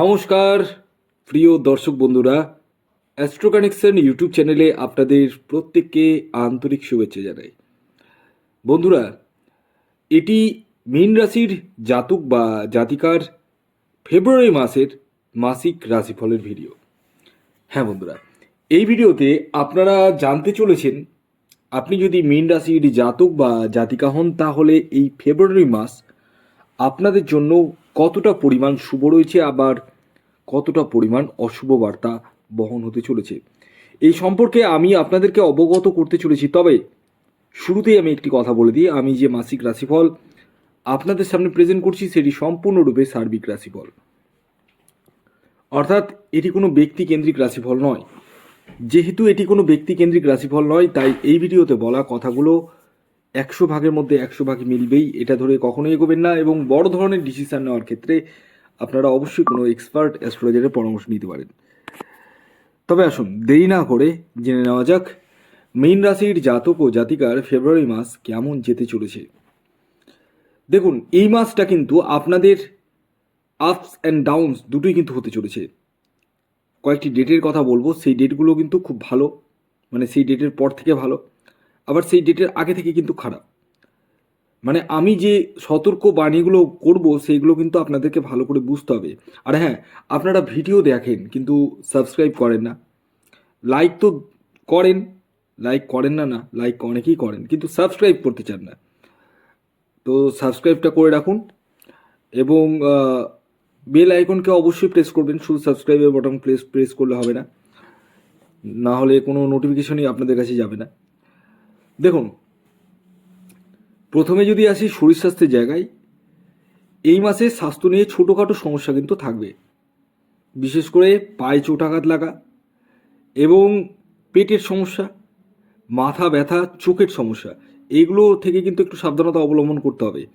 নমস্কার, প্রিয় দর্শক বন্ধুরা অ্যাস্ট্রো কানেকশন ইউটিউব চ্যানেলে আপনাদের প্রত্যেককে আন্তরিক শুভেচ্ছা জানাই। বন্ধুরা, এটি মীন রাশির জাতক বা জাতিকার ফেব্রুয়ারি মাসের মাসিক রাশিফলের ভিডিও হ্যাঁ বন্ধুরা, এই ভিডিওতে আপনারা জানতে চলেছেন, আপনি যদি মীন রাশির জাতক বা জাতিকা হন, তাহলে এই ফেব্রুয়ারি মাস আপনাদের জন্য কতটা পরিমাণ শুভ রয়েছে, আবার কতটা পরিমাণ অশুভ বার্তা বহন হতে চলেছে। এই সম্পর্কে আমি আপনাদেরকে অবগত করতে চলেছি, তবে শুরুতেই আমি একটি কথা বলে দিই। আমি যে মাসিক রাশিফল আপনাদের সামনে প্রেজেন্ট করছি, সেটি সম্পূর্ণরূপে সার্বিক রাশিফল। অর্থাৎ এটি কোনো ব্যক্তি কেন্দ্রিক রাশিফল নয়। যেহেতু এটি কোনো ব্যক্তি কেন্দ্রিক রাশিফল নয়, তাই এই ভিডিওতে বলা কথাগুলো একশো ভাগের মধ্যে একশো ভাগ মিলবেই। এটা ধরে কখনোই এগোবেন না এবং বড় ধরনের ডিসিশন নেওয়ার ক্ষেত্রে আপনারা অবশ্যই কোনো এক্সপার্ট অ্যাস্ট্রোলজারের পরামর্শ নিতে পারেন। তবে আসুন, দেরি না করে জেনে নেওয়া যাক, মীন রাশির জাতক ও জাতিকার ফেব্রুয়ারি মাস কেমন যেতে চলেছে। দেখুন, এই মাসটা কিন্তু আপনাদের আপস অ্যান্ড ডাউনস দুটোই কিন্তু হতে চলেছে। কয়েকটি ডেটের কথা বলব, সেই ডেটগুলো কিন্তু খুব ভালো মানে সেই ডেটের পর থেকে ভালো, আবার সেই ডেটের আগে থেকে কিন্তু খারাপ। মানে আমি যে সতর্ক বাণীগুলো করব, সেইগুলো কিন্তু আপনাদেরকে ভালো করে বুঝতে হবে। আর হ্যাঁ আপনারা ভিডিও দেখেন, কিন্তু সাবস্ক্রাইব করেন না। লাইক তো করেন, লাইক করেন না না, লাইক অনেকেই করেন, কিন্তু সাবস্ক্রাইব করতে চান না। তো সাবস্ক্রাইবটা করে রাখুন এবং বেল আইকনকে অবশ্যই প্রেস করবেন, শুধু সাবস্ক্রাইবের বটন প্রেস প্রেস করলে হবে না। না হলে কোনো নোটিফিকেশনই আপনাদের কাছে যাবে না। দেখুন প্রথমে যদি আসি শরীর স্বাস্থ্যের জায়গায়, এই মাসে স্বাস্থ্য নিয়ে ছোটোখাটো সমস্যা কিন্তু থাকবে। বিশেষ করে পায়ে চোটাঘাত লাগা এবং পেটের সমস্যা, মাথা ব্যথা, চোখের সমস্যা এইগুলো থেকে কিন্তু একটু সাবধানতা অবলম্বন করতে হবে।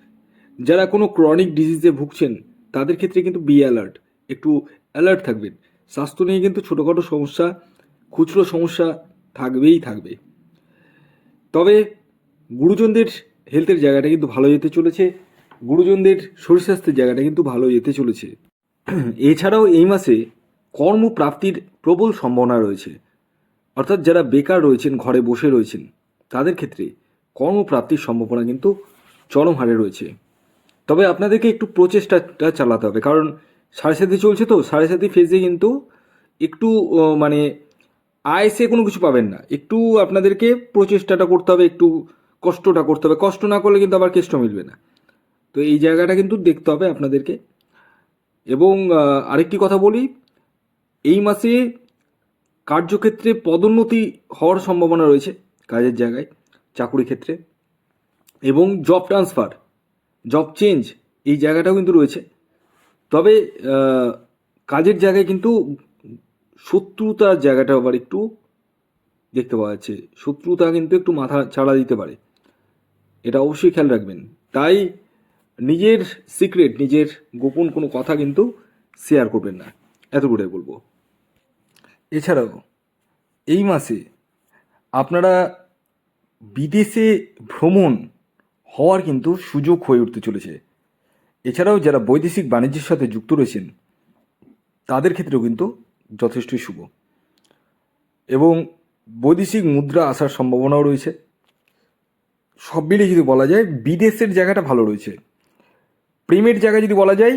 যারা কোনো ক্রনিক ডিজিজে ভুগছেন, তাদের ক্ষেত্রে কিন্তু বি অ্যালার্ট একটু অ্যালার্ট থাকবেন। স্বাস্থ্য নিয়ে কিন্তু ছোটোখাটো সমস্যা, খুচরো সমস্যা থাকবেই থাকবে। তবে গুরুজনদের হেলথের জায়গাটা কিন্তু ভালো যেতে চলেছে, গুরুজনদের শরীর স্বাস্থ্যের জায়গাটা কিন্তু ভালো যেতে চলেছে। এছাড়াও এই মাসে কর্মপ্রাপ্তির প্রবল সম্ভাবনা রয়েছে। অর্থাৎ যারা বেকার রয়েছেন, ঘরে বসে রয়েছেন, তাদের ক্ষেত্রে কর্মপ্রাপ্তির সম্ভাবনা কিন্তু চরম হারে রয়েছে। তবে আপনাদেরকে একটু প্রচেষ্টাটা চালাতে হবে, কারণ সাড়ে সাথে চলছে তো, সাড়ে সাথে ফেজে কিন্তু একটু মানে আয়সে কোনো কিছু পাবেন না। একটু আপনাদেরকে প্রচেষ্টাটা করতে হবে, একটু কষ্টটা করতে হবে। কষ্ট না করলে কিন্তু আবার কেষ্ট মিলবে না। তো এই জায়গাটা কিন্তু দেখতে হবে আপনাদেরকে। এবং আরেকটি কথা বলি, এই মাসে কার্যক্ষেত্রে পদোন্নতি হওয়ার সম্ভাবনা রয়েছে কাজের জায়গায়, চাকুরি ক্ষেত্রে। এবং জব ট্রান্সফার জব চেঞ্জ এই জায়গাটাও কিন্তু রয়েছে। তবে কাজের জায়গায় কিন্তু শত্রুতার জায়গাটা আবার একটু দেখতে পাওয়া যাচ্ছে। শত্রুতা কিন্তু একটু মাথা ছাড়া দিতে পারে। এটা অবশ্যই খেয়াল রাখবেন। তাই নিজের সিক্রেট নিজের গোপন কোনো কথা কিন্তু শেয়ার করবেন না। এতটুকুটাই বলব। এছাড়াও, এই মাসে আপনারা বিদেশে ভ্রমণ হওয়ার কিন্তু সুযোগ হয়ে উঠতে চলেছে। এছাড়াও যারা বৈদেশিক বাণিজ্যের সাথে যুক্ত রয়েছেন, তাদের ক্ষেত্রেও কিন্তু যথেষ্টই শুভ। এবং বৈদেশিক মুদ্রা আসার সম্ভাবনাও রয়েছে। সব মিলিয়ে যদি বলা যায়, বিদেশের জায়গাটা ভালো রয়েছে। প্রেমের জায়গা যদি বলা যায়,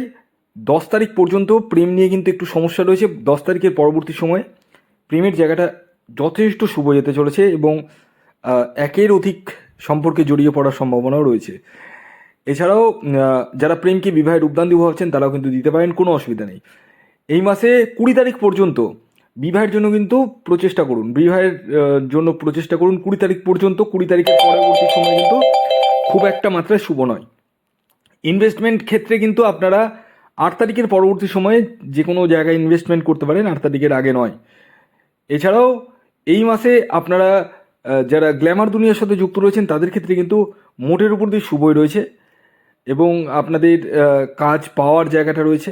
দশ তারিখ পর্যন্ত প্রেম নিয়ে কিন্তু একটু সমস্যা রয়েছে। দশ তারিখের পরবর্তী সময়ে প্রেমের জায়গাটা যথেষ্ট শুভ যেতে চলেছে এবং একের অধিক সম্পর্কে জড়িয়ে পড়ার সম্ভাবনাও রয়েছে। এছাড়াও যারা প্রেমকে বিবাহের রূপদান দিব ভাবছেন তারাও কিন্তু দিতে পারেন, কোনো অসুবিধা নেই। এই মাসে কুড়ি তারিখ পর্যন্ত বিবাহের জন্য কিন্তু প্রচেষ্টা করুন। বিবাহের জন্য প্রচেষ্টা করুন। কুড়ি তারিখ পর্যন্ত, কুড়ি তারিখের পরবর্তী সময় কিন্তু খুব একটা মাত্রায় শুভ নয়। ইনভেস্টমেন্ট ক্ষেত্রে কিন্তু আপনারা আট তারিখের পরবর্তী সময়ে যে কোনো জায়গায় ইনভেস্টমেন্ট করতে পারেন, আট তারিখের আগে নয়। এছাড়াও এই মাসে আপনারা যারা গ্ল্যামার দুনিয়ার সাথে যুক্ত রয়েছেন, তাদের ক্ষেত্রে কিন্তু মোটের উপর দিয়ে শুভই রয়েছে এবং আপনাদের কাজ পাওয়ার জায়গাটা রয়েছে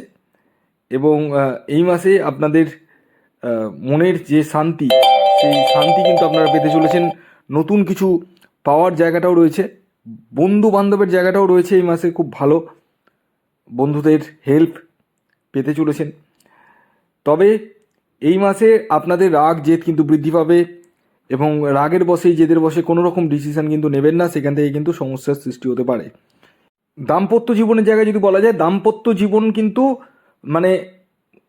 এবং এই মাসে আপনাদের মনের যে শান্তি, সেই শান্তি কিন্তু আপনারা পেতে চলেছেন। নতুন কিছু পাওয়ার জায়গাটাও রয়েছে। বন্ধু বান্ধবের জায়গাটাও রয়েছে এই মাসে, খুব ভালো বন্ধুদের হেল্প পেতে চলেছেন। তবে এই মাসে আপনাদের রাগ, জেদ কিন্তু বৃদ্ধি পাবে এবং রাগের বসেই, জেদের বসে কোনো রকম ডিসিশন কিন্তু নেবেন না, সেখান থেকে কিন্তু সমস্যার সৃষ্টি হতে পারে। দাম্পত্য জীবনের জায়গায় যদি বলা যায়, দাম্পত্য জীবন কিন্তু মানে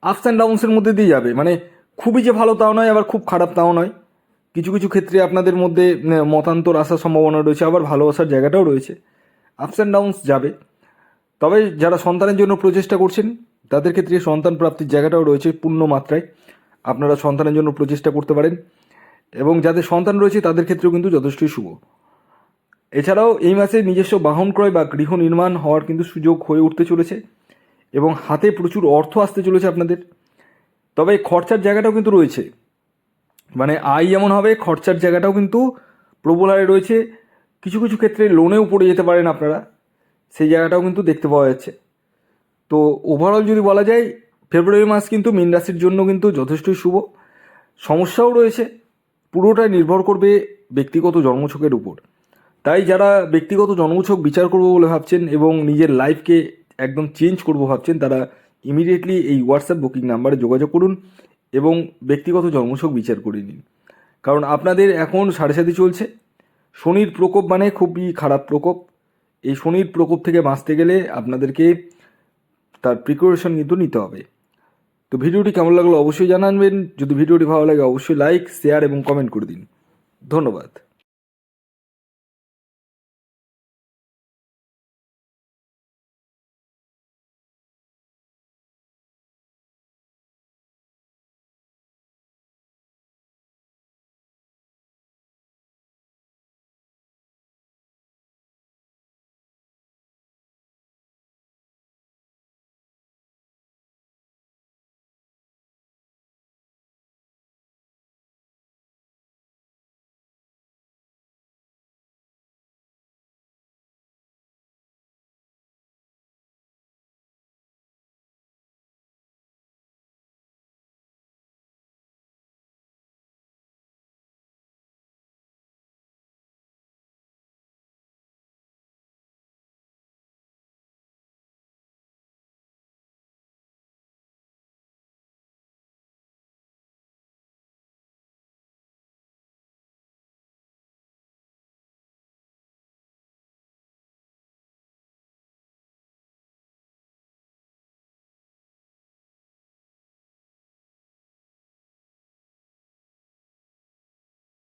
আপস অ্যান্ড ডাউন্সের মধ্যে দিয়ে যাবে। মানে খুবই যে ভালো তাও নয়, আবার খুব খারাপ তাও নয়। কিছু কিছু ক্ষেত্রে আপনাদের মধ্যে মতান্তর আসার সম্ভাবনা রয়েছে, আবার ভালোবাসার জায়গাটাও রয়েছে। আপস অ্যান্ড ডাউনস যাবে। তবে যারা সন্তানের জন্য প্রচেষ্টা করছেন, তাদের ক্ষেত্রে সন্তান প্রাপ্তির জায়গাটাও রয়েছে পূর্ণ মাত্রায়। আপনারা সন্তানের জন্য প্রচেষ্টা করতে পারেন, এবং যাদের সন্তান রয়েছে, তাদের ক্ষেত্রেও কিন্তু যথেষ্টই শুভ। এছাড়াও এই মাসে নিজস্ব বাহন ক্রয় বা গৃহ নির্মাণ হওয়ার কিন্তু সুযোগ হয়ে উঠতে চলেছে, এবং হাতে প্রচুর অর্থ আসতে চলেছে আপনাদের। তবে খরচার জায়গাটাও কিন্তু রয়েছে। মানে আয় যেমন হবে, খরচার জায়গাটাও কিন্তু প্রবল হারে রয়েছে। কিছু কিছু ক্ষেত্রে লোনেও পড়ে যেতে পারেন আপনারা। সেই জায়গাটাও কিন্তু দেখতে পাওয়া যাচ্ছে। তো ওভারঅল যদি বলা যায় ফেব্রুয়ারি মাস কিন্তু মীন রাশির জন্য কিন্তু যথেষ্টই শুভ। সমস্যাও রয়েছে। পুরোটাই নির্ভর করবে ব্যক্তিগত জন্মছকের উপর। তাই যারা ব্যক্তিগত জন্মছক বিচার করব বলে ভাবছেন এবং নিজের লাইফকে একদম চেঞ্জ করব ভাবছেন, তারা ইমিডিয়েটলি এই হোয়াটসঅ্যাপ বুকিং নাম্বারে যোগাযোগ করুন এবং ব্যক্তিগত জন্মছক বিচার করে নিন। কারণ আপনাদের এখন সাড়ে সাথে চলছে। শনির প্রকোপ মানে খুবই খারাপ প্রকোপ। এই শনির প্রকোপ থেকে বাঁচতে গেলে আপনাদেরকে তার প্রিপারেশন কিন্তু নিতে হবে। তো ভিডিওটি কেমন লাগল অবশ্যই জানাবেন। যদি ভিডিওটি ভালো লাগে অবশ্যই লাইক শেয়ার এবং কমেন্ট করে দিন। ধন্যবাদ।